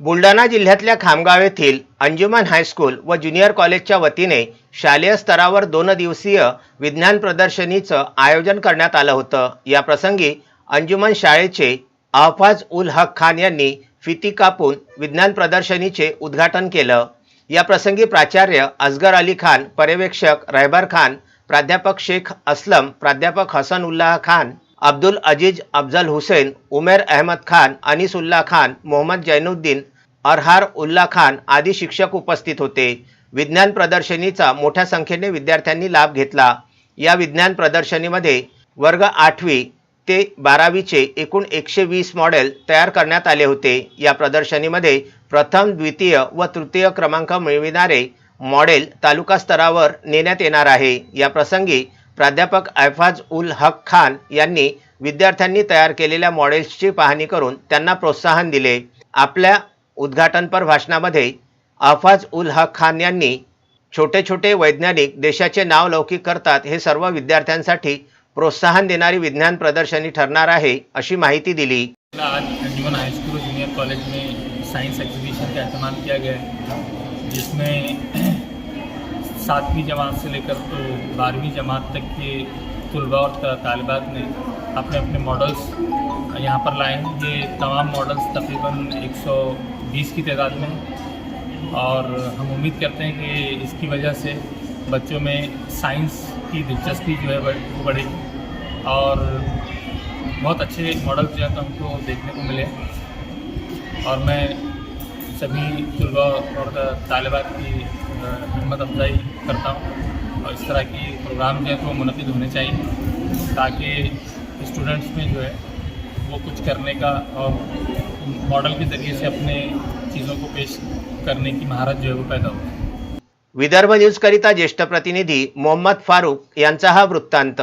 बुलढाणा जिल्ह्यातल्या खामगाव येथील अंजुमन हायस्कूल व ज्युनियर कॉलेजच्या वतीने शालेय स्तरावर दोन दिवसीय विज्ञान प्रदर्शनीचं आयोजन करण्यात आलं होतं. या प्रसंगी अंजुमन शाळेचे अहफाज उल हक खान यांनी फिती कापून विज्ञान प्रदर्शनीचे उद्घाटन केलं. या प्रसंगी प्राचार्य असगर अली खान पर्यवेक्षक रहबर खान प्राध्यापक शेख असलम प्राध्यापक हसन उल्लाह खान अब्दुल अजीज अफजल हुसेन उमेर अहमद खान अनिसुल्ला खान मोहम्मद जैनुद्दीन अरहार उल्ला खान आदी शिक्षक उपस्थित होते. विज्ञान प्रदर्शनीचा मोठ्या संख्येने विद्यार्थ्यांनी लाभ घेतला. या विज्ञान प्रदर्शनीमध्ये वर्ग आठवी ते बारावीचे एकूण एकशे वीस मॉडेल तयार करण्यात आले होते. या प्रदर्शनीमध्ये प्रथम द्वितीय व तृतीय क्रमांक मिळविणारे मॉडेल तालुका स्तरावर नेण्यात येणार आहे. या प्रसंगी प्राध्यापक ऐफाज उल हक खान यांनी विद्यार्थ्यांनी तयार केलेल्या मॉडेल्सची पाहणी करून त्यांना प्रोत्साहन दिले. आपल्या उद्घाटनपर भाषणामध्ये अफाज उल हक खान यांनी छोटे छोटे वैज्ञानिक देशाचे नाव लौकिक करतात हे सर्व विद्यार्थ्यांसाठी प्रोत्साहन देणारी विज्ञान प्रदर्शनी ठरणार आहे अशी माहिती दिली. आज Anjuman high school junior college में साइंस एग्जीबिशन का किया गया है जिसमें सातवीं जमात से लेकर तो बारहवीं जमात तक के तलबा और तालिबात ने अपने अपने मॉडल्स यहाँ पर लाए हैं। ये तमाम मॉडल्स तकरीबन 120 की तादाद में हैं। और हम उम्मीद करते हैं कि इसकी वजह से बच्चों में साइंस की दिलचस्पी जो है वो बढ़ेगी। और बहुत अच्छे मॉडल जो है तो हमको देखने को मिले और मैं सभी तलबा और तालिबात की हिम्मत अफजाई करता हूँ और इस तरह की प्रोग्राम जो है वो मुनद होने चाहिए ताकि स्टूडेंट्स में जो है वो कुछ करने का और मॉडल के ज़रिए से अपने चीज़ों को पेश करने की महारत जो है वो पैदा हो। विदर्भ न्यूजकरिता ज्येष्ठ प्रतिनिधी मोहम्मद फारूक यांचा हा वृत्तांत.